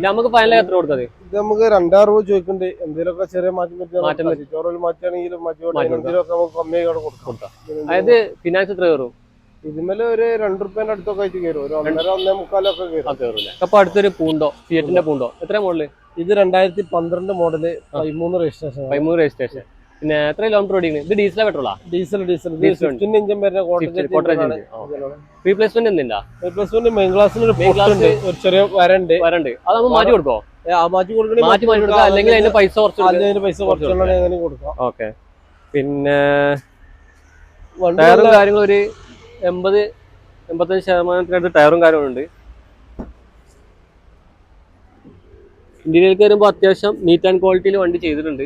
നമുക്ക് ഫൈനൽ എത്ര കൊടുത്തത്? ഇത് നമുക്ക് രൂപ ചോദിക്കുന്നുണ്ട്. എന്തെങ്കിലുമൊക്കെ ചെറിയ മാറ്റം മാറ്റം മാറ്റുകയാണെങ്കിലും എന്തെങ്കിലുമൊക്കെ നമുക്ക് കമ്മിയായി കൊടുക്കാം. കൊടുക്കാം. അതായത് ഫിനാൻസ് എത്ര കയറും? ഇതിന്മേലെ ഒരു രണ്ട് റുപ്യന്റെ അടുത്തൊക്കെ ആയിട്ട് കയറും. ഒരു ഒന്നര ഒന്നേ മുക്കാലൊക്കെ കയറും. ആ കയറൂല്ലേ അപ്പൊ അടുത്തൊരു പൂണ്ടോ? ഫിയറ്റിന്റെ പൂണ്ടോ? എത്ര മോഡൽ? ഇത് രണ്ടായിരത്തി പന്ത്രണ്ട് മോഡൽ പതിമൂന്ന് രജിസ്ട്രേഷൻ പതിമൂന്ന് രജിസ്ട്രേഷൻ പിന്നെ എത്ര കിലോമീറ്റർ ഓടിക്കുന്നത് ഇത് ഡീസലാ പെട്രോളാ ഡീസൽ ഡീസൽ ഫിഫ്റ്റീൻ ഇഞ്ചും വരുന്ന റീപ്ലേസ്മെന്റ് എന്തിണ്ടാ? റീപ്ലേസ്മെന്റ് മെയിൻ ക്ലാസ്സിൽ ഒരു Main class ഒരു ചെറിയ വരണ്ട്. വരണ്ട്. അത് നമ്മൾ മാറ്റി കൊടുക്കോ? മാറ്റി കൊടുക്കണേ മാറ്റി മാറ്റി കൊടുക്കാം. അല്ലെങ്കിൽ അതിന്റെ പൈസ കുറച്ച് അതിന്റെ അതിന് പൈസ കുറച്ചുള്ള അങ്ങനെ കൊടുക്കാം. ഓക്കെ പിന്നെ ടയറും കാര്യങ്ങളും ഒരു എൺപത് എൺപത്തഞ്ച് ശതമാനത്തിനടുത്ത് ടയറും കാര്യങ്ങളും ഉണ്ട്. ഇന്ത്യയിലേക്ക് വരുമ്പോൾ അത്യാവശ്യം നീറ്റ് ആൻഡ് ക്വാളിറ്റിയിൽ വണ്ടി ചെയ്തിട്ടുണ്ട്.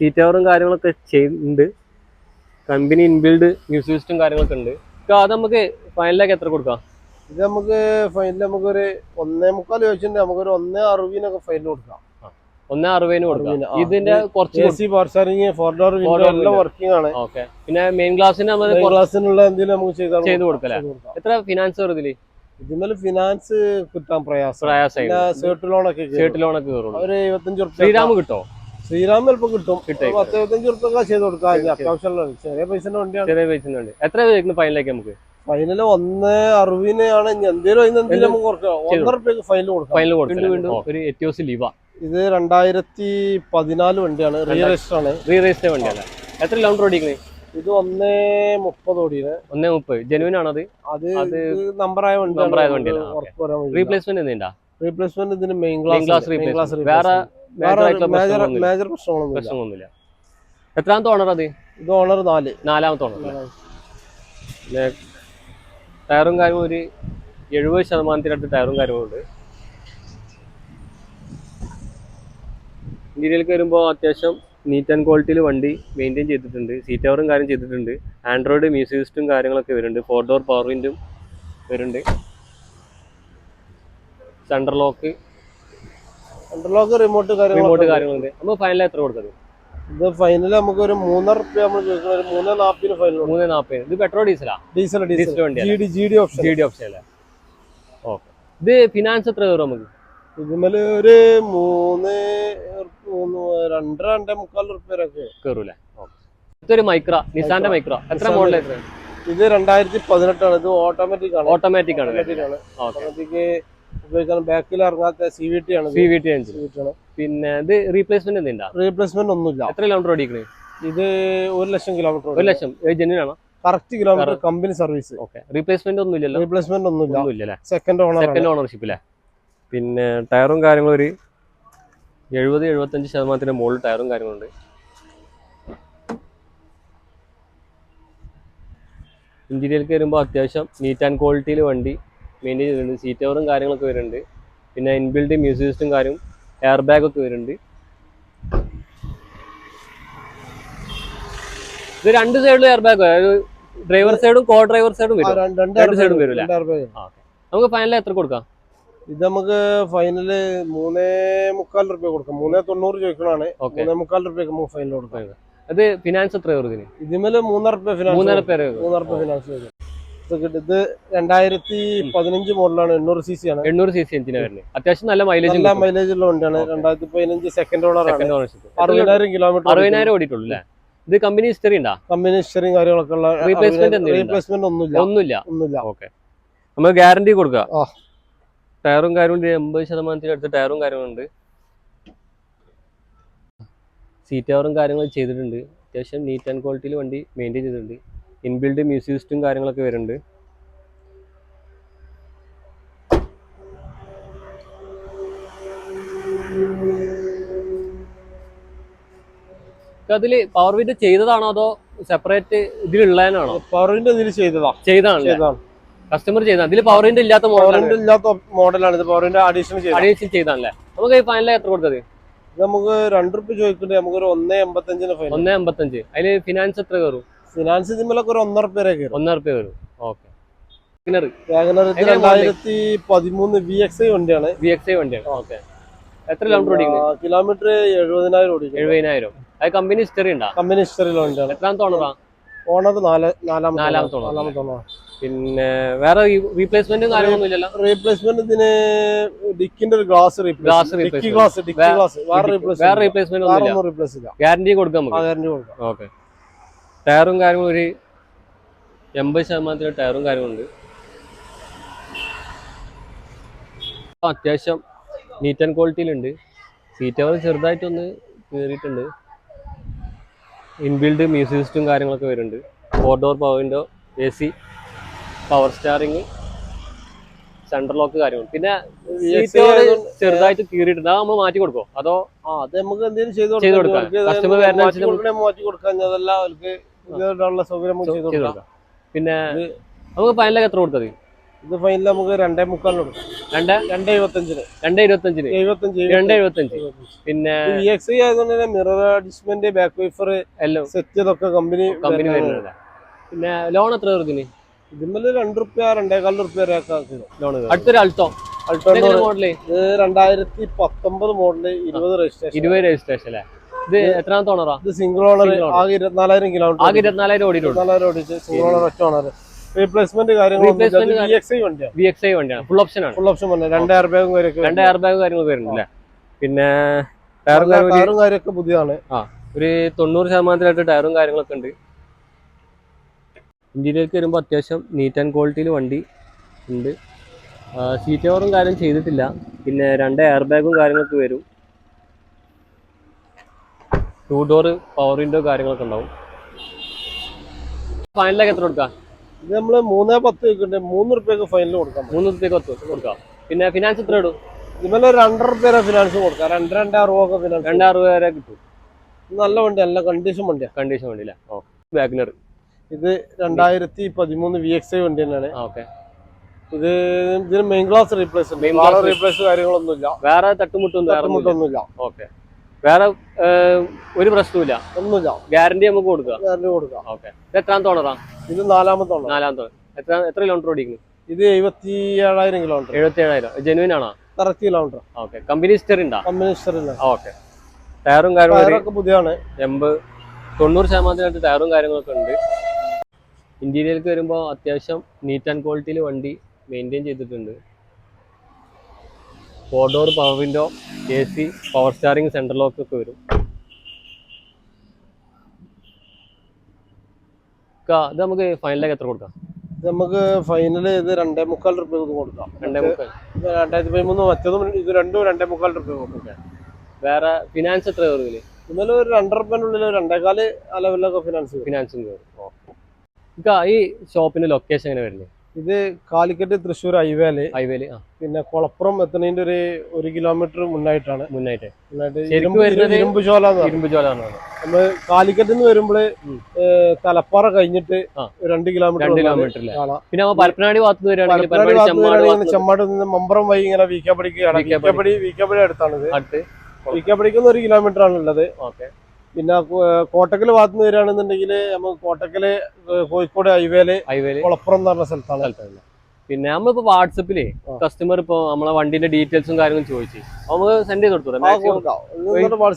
സീറ്റ് കവറും കാര്യങ്ങളൊക്കെ ചെയ്യുന്നുണ്ട് കമ്പനി ഇൻബിൽഡ് മ്യൂസിക് സിസ്റ്റം കാര്യങ്ങളൊക്കെ ഉണ്ട്. അത് നമുക്ക് ഫൈനലാക്കി എത്ര കൊടുക്കാം? ഇത് നമുക്ക് ഫൈനൽ നമുക്കൊരു ഒന്നേ മുക്കാൽ ചോദിച്ചിട്ടുണ്ട്. നമുക്കൊരു ഒന്നേ അറുപതിനൊക്കെ ഫൈനൽ കൊടുക്കാം. ഒന്നേ അറുപതിന് കൊടുക്കാം. ഇതിന്റെ കുറച്ച് പവർ സ്റ്റാറിംഗ് ഫോർ ഡോർ എല്ലാം. വർക്കിംഗ് ആണ്. ഓക്കെ പിന്നെ മെയിൻ ഗ്ലാസിന് എന്തെങ്കിലും നമുക്ക് ചെയ്ത് കൊടുക്കല എത്ര ഫിനാൻസ് വരുതിൽ ഇതിന്മേൽ ഫിനാൻസ് കിട്ടാൻ പ്രയാസം. പ്രയാസം ലോണൊക്കെ ലോണൊക്കെ ശ്രീരാമ് ഒരു എഴുപത്തഞ്ച് റുപ്യ ശ്രീരാം കിട്ടോ? ശ്രീറാം ചിലപ്പോൾ കിട്ടും. കിട്ടും. പത്ത് എഴുപത്തഞ്ച് റുപ്യ ചെയ്ത് കൊടുക്കാം ഇനി ശരി. അത്യാവശ്യമുള്ള ചെറിയ പൈസന്റെ വണ്ടിയാണ്. ചെറിയ പൈസ എത്ര വരുന്നു ഫൈനലേക്ക് നമുക്ക്? ഫൈനൽ ഒന്ന് അറുപതിനാണ് ആണ് ഇനി എന്തേലും അതിന് എന്തെങ്കിലും നമുക്ക് കൊടുക്കാം. ഒന്നര റുപ്യക്ക് ഫൈനൽ കൊടുക്കാം. ഫൈനൽ കൊടുക്കും. വീണ്ടും ഒരു എറ്റിയോസ് ലിവ. ഇത് രണ്ടായിരത്തി പതിനാല് വണ്ടിയാണ്. റീറജിസ്റ്റർ ആണ്. റീറജിസ്റ്റർ വണ്ടിയാണ്. എത്ര കിലോമീറ്റർ ഓടിക്കുന്നത് ഇത് ഒന്നേ മുപ്പത് ഓടിയാണ്. ഒന്നേ മുപ്പത്. ജനുവിൻ ആണത് അത്? അത് നമ്പറായ വണ്ടി ആയ വണ്ടിയാണ്. റീപ്ലേസ്മെന്റ് എന്തുണ്ടാ? റീപ്ലേസ്മെന്റ് ഇതിന് മെയിൻ ക്ലാസ് റീപ്ലേസ്മെന്റ് വേറെ മേജർ പ്രശ്നങ്ങളൊന്നുമില്ല. എത്രാമത്തെ ഓണർ അത്? ഇത് ഓണർ നാല്. നാലാമത്തെ ഓണർ ടയറും കാര്യവും ഒരു എഴുപത് ശതമാനത്തിനടുത്ത് ടയറും കാര്യവും ഉണ്ട്. ഇന്ത്യയിൽ വരുമ്പോൾ അത്യാവശ്യം നീറ്റ് ആൻഡ് ക്വാളിറ്റിയിൽ വണ്ടി മെയിന്റെയിൻ ചെയ്തിട്ടുണ്ട്. സീറ്റ് കവറും കാര്യം ചെയ്തിട്ടുണ്ട്. ആൻഡ്രോയിഡ് മ്യൂസിക് സിസ്റ്റും കാര്യങ്ങളൊക്കെ വരുന്നുണ്ട്. ഫോർ ഡോർ പവർ വിൻഡും വരുന്നുണ്ട്. Central lock interlock remote remote കാര്യങ്ങളുണ്ട്. നമ്മൾ ഫൈനൽ എത്ര കൊടുക്കുന്നത് ഇത് ഫൈനൽ നമുക്ക് ഒരു മൂന്നര റുപ്യ നമ്മൾ ചോദിക്കുന്നത് ഒരു മൂന്നേ നാൽപ്പതിന് ഫൈനൽ മൂന്നേ മൂന്ന് നാൽപ്പത് ഇത് പെട്രോൾ ഡീസലാ ഡീസൽ ഡീസൽ വണ്ടി G D G D option G D option അല്ലേ? ഓക്കെ ഇത് ഫിനാൻസ് എത്ര കയറും നമുക്ക്? ഇതുമല ഒരു മൂന്ന് മൂന്ന് രണ്ടര രണ്ടേ മുക്കാൽ റുപ്യൊക്കെ കയറൂലേ ഇതൊരു മൈക്ര നിസാന്റെ മൈക്ര എത്ര മോഡൽ ഇത് രണ്ടായിരത്തി പതിനെട്ടാണ്. ഇത് ഓട്ടോമാറ്റിക് ആണ്. ഓട്ടോമാറ്റിക് ആണ് ഓട്ടോമാറ്റിക് ഓക്കെ ബാക്കിൽ ഇറങ്ങാത്ത സി വി ടി ആണ് സി വി ടി ആണ്. പിന്നെ ഇത് റീപ്ലേസ്മെന്റ് എന്തുണ്ടാ? റീപ്ലേസ്മെന്റ് ഒന്നുമില്ല. എത്ര കിലോമീറ്റർ ഓടിക്കണേ ഇത് ഒരു ലക്ഷം കിലോമീറ്റർ ഒരു ലക്ഷം. ജെന്യൂൻ ആണോ? Correct kilometre company service okay replacement ഒന്നും ഇല്ലല്ലോ? റീപ്ലേസ്മെന്റ് ഒന്നുമില്ല. ഒന്നും സെക്കൻഡ് ഓണർ സെക്കൻഡ് ഓണർഷിപ്പ് അല്ലേ പിന്നെ ടയറും കാര്യങ്ങളും ഒരു എഴുപത് എഴുപത്തഞ്ച് ശതമാനത്തിന്റെ മുകളിൽ ടയറും കാര്യങ്ങളുണ്ട്. ഇന്റീരിയർക്ക് വരുമ്പോൾ അത്യാവശ്യം നീറ്റ് ആൻഡ് ക്വാളിറ്റിയിൽ വണ്ടി മെയിന്റെയിൻ ചെയ്തിട്ടുണ്ട്. സീറ്റ് കവറും കാര്യങ്ങളൊക്കെ വരുന്നുണ്ട്. പിന്നെ ഇൻബിൽഡ് മ്യൂസിക് സിസ്റ്റം കാര്യം എയർ ബാഗ് ഒക്കെ വരുന്നുണ്ട്. ഇത് രണ്ട് സൈഡിലും എയർ ബാഗ് ഡ്രൈവർ സൈഡും കോ ഡ്രൈവർ സൈഡും വരും. രണ്ട് സൈഡും RPM. നമുക്ക് ഫൈനൽ എത്ര കൊടുക്കാം? ഇത് നമുക്ക് ഫൈനൽ മൂന്നേ മുക്കാൽ റുപ്യ കൊടുക്കാം. മൂന്നേ തൊണ്ണൂറ് ചോദിക്കണാണ് മൂന്നേ മുക്കാൽ റുപ്യ ഫൈനൽ കൊടുക്കാം. അത് ഫിനാൻസ് എത്ര ഇതിന് ഇതിമേൽ മൂന്നര റുപ്യ ഫിനാൻസ് മൂന്നര റുപ്യ ഫിനാൻസ് വരും ഇത്. രണ്ടായിരത്തി പതിനഞ്ച് മോഡലാണ് എണ്ണൂറ് സി സി ആണ്. എണ്ണൂറ് സി സി എഞ്ചിനാണ് വരുന്നത്? അത്യാവശ്യം നല്ല മൈലേജ് നല്ല മൈലേജ് ഉള്ള വണ്ടിയാണ്. രണ്ടായിരത്തി പതിനഞ്ച് സെക്കൻഡ് ഓണർ അറുപതിനായിരം കിലോമീറ്റർ അറുപതിനായിരം ഓടിയിട്ടുള്ളൂ. അല്ലേ? ഇത് കമ്പനി ഹിസ്റ്ററി ഉണ്ടാ? കമ്പനി ഹിസ്റ്ററിയും കാര്യങ്ങളൊക്കെ ഉള്ള റീപ്ലേസ്മെന്റ്? റീപ്ലേസ്മെന്റ് ഒന്നുമില്ല. ഒന്നുമില്ല. ഒന്നുമില്ല. ഓക്കെ. നമ്മൾ ഗ്യാരണ്ടി കൊടുക്കുക ടയറും കാര്യവും എൺപത് ശതമാനത്തിനടുത്ത് ടയറും കാര്യങ്ങളുണ്ട് സീറ്റ് കവറും കാര്യങ്ങളും ചെയ്തിട്ടുണ്ട്. അത്യാവശ്യം നീറ്റ് ആൻഡ് ക്വാളിറ്റിയിൽ വണ്ടി മെയിന്റെയിൻ ചെയ്തിട്ടുണ്ട്. ഇൻബിൽഡ് മ്യൂസിക് സിസ്റ്റം കാര്യങ്ങളൊക്കെ വരുന്നുണ്ട്. അതിൽ പവർ വിൻഡ് ചെയ്തതാണോ അതോ സെപ്പറേറ്റ് ഇതിലുള്ളതിനാണോ? വിൻഡ് ഇതിൽ ചെയ്തതാ. ചെയ്താണ് കസ്റ്റമർ ചെയ്ത അതിൽ പവർ വിൻഡ് ഇല്ലാത്ത മോഡലാണ് ഇല്ലാത്ത മോഡലാണ് ഇത് പവറിന്റെ അഡീഷണൽ അഡീഷണൽ അഡീഷൻ ചെയ്താണല്ലേ നമുക്ക് ഈ ഫൈനൽ എത്ര കൊടുത്തത്? നമുക്ക് രണ്ട് റുപ്യ നമുക്ക് നമുക്കൊരു ഒന്നേ എൺപത്തഞ്ചിന് ഫൈനൽ ഒന്നേ അമ്പത്തഞ്ച് അതിൽ ഫിനാൻസ് എത്ര കയറും? ഫിനാൻസ് ഇതിന്മേലൊക്കെ ഒരു ഒന്നര റുപ്യ കയറും ഒന്നര റുപ്യ വരും. ഓക്കെ. രണ്ടായിരത്തി പതിമൂന്ന് വി എക്സ് ഐ വണ്ടിയാണ്. വി എക്സ് ഐ വണ്ടിയാണ്. ഓക്കെ. എത്ര കിലോമീറ്റർ ഓടിക്കുന്നത്? കിലോമീറ്റർ എഴുപതിനായിരം ഓടിക്കും എഴുപതിനായിരം. അത് കമ്പനി ഹിസ്റ്ററി ഉണ്ടോ? കമ്പനി ഹിസ്റ്ററിയിലെ വണ്ടിയാണ്. എത്രാമത്തെ ഓണറാ ഓണർ നാല് നാലാമത്തെ നാലാമത്തെ. നാലാമത്തെ ഓണർ പിന്നെ വേറെ റീപ്ലേസ്മെന്റ് ഇല്ലല്ലോ? റീപ്ലേസ്മെന്റ് ഇതിന് ഡിക്കിന്റെ ഒരു glass glass replace dickey. Glass dickey glass വേറെ റീപ്ലേസ് വേറെ റീപ്ലേസ്മെന്റ് ഒന്നും വേറെ ഒന്നും റീപ്ലേസ് ഇല്ല. ഗ്യാരണ്ടി കൊടുക്കാം ഗ്യാരണ്ടി കൊടുക്കാം. ഓക്കെ. ടയറും കാര്യങ്ങളും ഒരു എൺപത് ശതമാനത്തിന് ടയറും കാര്യങ്ങളുണ്ട്. അത്യാവശ്യം നീറ്റ് ആൻഡ് ക്വാളിറ്റിയിലുണ്ട് സീറ്റ് അവർ ചെറുതായിട്ടൊന്ന് കയറിയിട്ടുണ്ട് ഇൻബിൽഡ് മ്യൂസിക് സിസ്റ്റും കാര്യങ്ങളൊക്കെ വരുന്നുണ്ട്. Four door power window A C power steering central lock കാര്യങ്ങൾ. പിന്നെ ചെറുതായിട്ട് കീറിയിട്ടുണ്ട്. അത് നമ്മൾ മാറ്റി കൊടുക്കോ അതോ അത് നമുക്ക് എന്തെങ്കിലും ചെയ്ത് കൊടുക്കാം. കസ്റ്റമർ വരുന്ന മാറ്റി കൊടുക്കാൻ അതല്ല അവർക്ക് ഇതിനുള്ള സൗകര്യം നമുക്ക് ചെയ്ത് കൊടുക്കാം പിന്നെ നമുക്ക് ഫൈനലൊക്കെ എത്ര കൊടുത്തത് ഇത് ഫൈനൽ നമുക്ക് രണ്ടേ മുക്കാലിന് കൊടുക്കാം. രണ്ട്? രണ്ടേ എഴുപത്തഞ്ചിന് രണ്ട് ഇരുപത്തഞ്ചിന്? എഴുപത്തഞ്ച് രണ്ട് എഴുപത്തഞ്ച് പിന്നെ വി എക്സ് ആയതുകൊണ്ട് തന്നെ മിറർ അഡ്ജസ്റ്റ്മെന്റ് ബാക്ക് വൈഫർ എല്ലാം. സെറ്റ് ഇതൊക്കെ കമ്പനി കമ്പനി വരുന്നത് പിന്നെ ലോൺ എത്ര തീർക്കിന് ഇതിന്മേൽ രണ്ട് റുപ്യ രണ്ടേകാൽ റുപ്യ ലോൺ അടുത്തൊരു അൾട്ടോ അൾട്ടോ മോഡൽ ഇത് രണ്ടായിരത്തി പത്തൊമ്പത് മോഡൽ ഇരുപത് രജിസ്ട്രേഷൻ ഇരുപത് രജിസ്ട്രേഷൻ അല്ലേ? ഇത് എത്രാമത്തെ ഓണറാ ഇത് സിംഗിൾ ഓണർ. ആകെ ഇരുപത്തിനാലായിരം കിലോമീറ്റർ. ആകെ ഇരുപത്തിനാലായിരം ഓടിയിട്ടുണ്ട് ഇരുപത്തിനാലായിരം ഓടിച്ച് സിംഗിൾ ഓണർ ഒറ്റ ഓണർ റീപ്ലേസ്മെന്റ് കാര്യങ്ങൾ വി എക്സ് ഐ വണ്ടിയാണ്. ഫുൾ ഓപ്ഷൻ ആണ്. ഫുൾ ഓപ്ഷൻ വണ്ടി രണ്ട് എയർ ബാഗും കാര്യമൊക്കെ രണ്ട് എയർ ബാഗ് കാര്യങ്ങളൊക്കെ വരുന്നുണ്ട് പിന്നെ ടയറും കാര്യമൊക്കെ പുതിയതാണ്. ഒരു തൊണ്ണൂറ് ശതമാനത്തിലായിട്ട് ടയറും കാര്യങ്ങളൊക്കെ ഉണ്ട്. ഇന്ത്യയിലേക്ക് വരുമ്പോൾ അത്യാവശ്യം നീറ്റ് ആൻഡ് ക്വാളിറ്റിയിൽ വണ്ടി ഉണ്ട്. സീറ്റ് കവറും കാര്യം ചെയ്തിട്ടില്ല. പിന്നെ രണ്ട് എയർ ബാഗും കാര്യങ്ങളൊക്കെ വരും. ടൂ ഡോർ പവർ വിൻഡോ കാര്യങ്ങളൊക്കെ ഉണ്ടാവും. ഫൈനലൊക്കെ എത്ര കൊടുക്കാം? ഇത് നമ്മൾ മൂന്നേ പത്ത് വെക്കുന്നുണ്ട് മൂന്ന് റുപ്യക്ക് ഫൈനൽ കൊടുക്കാം. മൂന്ന് റുപ്യക്ക് പത്ത് കൊടുക്കാം. പിന്നെ ഫിനാൻസ് എത്ര ഇടും? ഇതുപോലെ രണ്ടര റുപ്യ ഫിനാൻസ് കൊടുക്കാം. രണ്ട് രണ്ടായിരം രൂപ ഫിനാൻസ് രണ്ടാറ് വരെ കിട്ടും. നല്ല വണ്ടി നല്ല കണ്ടീഷൻ വണ്ടിയാണ് കണ്ടീഷൻ വണ്ടി വണ്ടിയില്ല ഓ വാഗ്നർ ഇത് രണ്ടായിരത്തി പതിമൂന്ന് വി എക്സ് ഐ വണ്ടി തന്നെയാണ്. ഓക്കെ. ഇത് ഇതിന് main class replace main glass class replace കാര്യങ്ങളൊന്നുമില്ല. വേറെ തട്ടുമുട്ടും വേറെ ഒന്നുമില്ല. തട്ടുമുട്ടൊന്നുമില്ല. ഓക്കെ. വേറെ ഒരു പ്രശ്നവുമില്ല. ഒന്നുമില്ല. ഗ്യാരണ്ടി നമുക്ക് കൊടുക്കുക. ഗ്യാരണ്ടി കൊടുക്കാം. ഓക്കെ. ഇത് എത്രാം തോണറാ? ഇത് നാലാമത്തോളം നാലാം തോണ. എത്ര എത്ര കിലോമീറ്റർ ഓടിക്കുന്നു? ഇത് എഴുപത്തി ഏഴായിരം കിലോമീറ്റർ എഴുപത്തി ഏഴായിരം ജെനുവിൻ ആണോ? Correct kilometre okay. Company history ഉണ്ടോ? കമ്പനി ഹിസ്റ്ററില്ല ഓക്കെ. ടയറും കാര്യങ്ങളൊക്കെ പുതിയതാണ് എൺപത് തൊണ്ണൂറ് ശതമാനത്തിനകത്ത് ടയറും കാര്യങ്ങളൊക്കെ ഉണ്ട്. ഇന്റീരിയർക്ക് വരുമ്പോൾ അത്യാവശ്യം നീറ്റ് ആൻഡ് ക്വാളിറ്റിയിൽ വണ്ടി മെയിന്റെയിൻ ചെയ്തിട്ടുണ്ട്. Four door power window A C power steering central lock ഒക്കെ വരും. ഇത് നമുക്ക് ഫൈനലേക്ക് എത്ര കൊടുക്കാം? നമുക്ക് ഫൈനൽ ഇത് രണ്ടേ മുക്കാൽ റുപ്യ കൊടുക്കാം. രണ്ടേ മുക്കാൽ. രണ്ടായിരത്തി പതിമൂന്ന് മറ്റതും ഇത് രണ്ടും രണ്ടേ മുക്കാൽ റുപ്യ കൊടുക്കാം. വേറെ ഫിനാൻസ് എത്ര കയറുന്നില്ലേ ഇന്നലെ ഒരു രണ്ടര ഒരു രണ്ടേകാൽ ആ ലെവലിലൊക്കെ ഫിനാൻസ് വരും. ഫിനാൻസും കയറും ഈ ഷോപ്പിന്റെ ലൊക്കേഷൻ എങ്ങനെ വരുന്നത് ഇത് കാലിക്കറ്റ് തൃശ്ശൂർ ഹൈവേൽ. ഹൈവേൽ പിന്നെ കൊളപ്പുറം എത്തുന്നതിന്റെ ഒരു ഒരു കിലോമീറ്റർ മുന്നായിട്ടാണ്. മുന്നായിട്ട്. ഇരുമ്പുചോല ഇരുമ്പ് വരുന്നത് ഇരുമ്പ് ചോല എന്ന് പറയും. ഇരുമ്പ് ചോലാണ് നമ്മൾ കാലിക്കറ്റ് നിന്ന് വരുമ്പോൾ. തലപ്പാറ കഴിഞ്ഞിട്ട് രണ്ട് കിലോമീറ്റർ കാണാം. പിന്നെ പരപ്പനാടി ഭാഗത്ത് ചെമ്മാട് നിന്ന് മമ്പറം വഴി ഇങ്ങനെ വീക്കപ്പടിക്ക് വീക്കാപ്പടി. വീക്കപ്പടി അടുത്താണിത്. അടുത്ത്. വീക്കപ്പടിക്കുന്ന ഒരു കിലോമീറ്റർ ആണ് ഉള്ളത്. ഓക്കെ. പിന്നെ കോട്ടക്കൽ ഭാഗത്ത് നിന്ന് വരികയാണെന്നുണ്ടെങ്കിൽ നമുക്ക് കോട്ടക്കൽ കോഴിക്കോട് ഹൈവേൽ കുളപ്പുറം എന്ന് പറഞ്ഞ സ്ഥലത്താണ് പിന്നെ നമ്മളിപ്പോ വാട്സപ്പിൽ. കസ്റ്റമർ ഇപ്പൊ നമ്മളെ വണ്ടിന്റെ ഡീറ്റെയിൽസും കാര്യങ്ങളും ചോദിച്ചു നമുക്ക് സെൻഡ് ചെയ്ത് കൊടുത്തു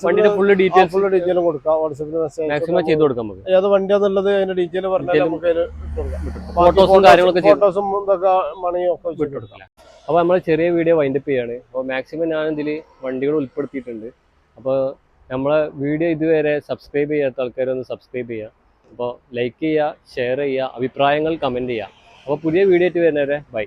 വണ്ടിന്റെ ഫുള്ള് ഡീറ്റെയിൽസ് ഫുള്ള് ഡീറ്റെയിൽ കൊടുക്കാം. വാട്സപ്പിൽ മെസ്സേജ് മാക്സിമം ചെയ്ത് കൊടുക്കാം നമുക്ക്. ഏത് വണ്ടിയാന്നുള്ളത് അതിന്റെ ഡീറ്റെയിൽ പറഞ്ഞാൽ നമുക്ക് ഫോട്ടോസും കാര്യങ്ങളൊക്കെ ഫോട്ടോസും ഇതൊക്കെ മണിയും ഒക്കെ അപ്പോൾ നമ്മൾ ചെറിയ വീഡിയോ വൈൻഡപ്പ് ചെയ്യാണ്. അപ്പോൾ മാക്സിമം ഞാൻ ഇതിൽ വണ്ടികൾ ഉൾപ്പെടുത്തിയിട്ടുണ്ട്. അപ്പോൾ നമ്മളെ വീഡിയോ ഇതുവരെ സബ്സ്ക്രൈബ് ചെയ്യാത്ത ആൾക്കാരൊന്ന് സബ്സ്ക്രൈബ് ചെയ്യുക അപ്പോൾ ലൈക്ക് ചെയ്യുക ഷെയർ ചെയ്യുക അഭിപ്രായങ്ങൾ കമന്റ് ചെയ്യുക അപ്പോൾ പുതിയ വീഡിയോ ആയിട്ട് വരുന്നവരെ ബൈ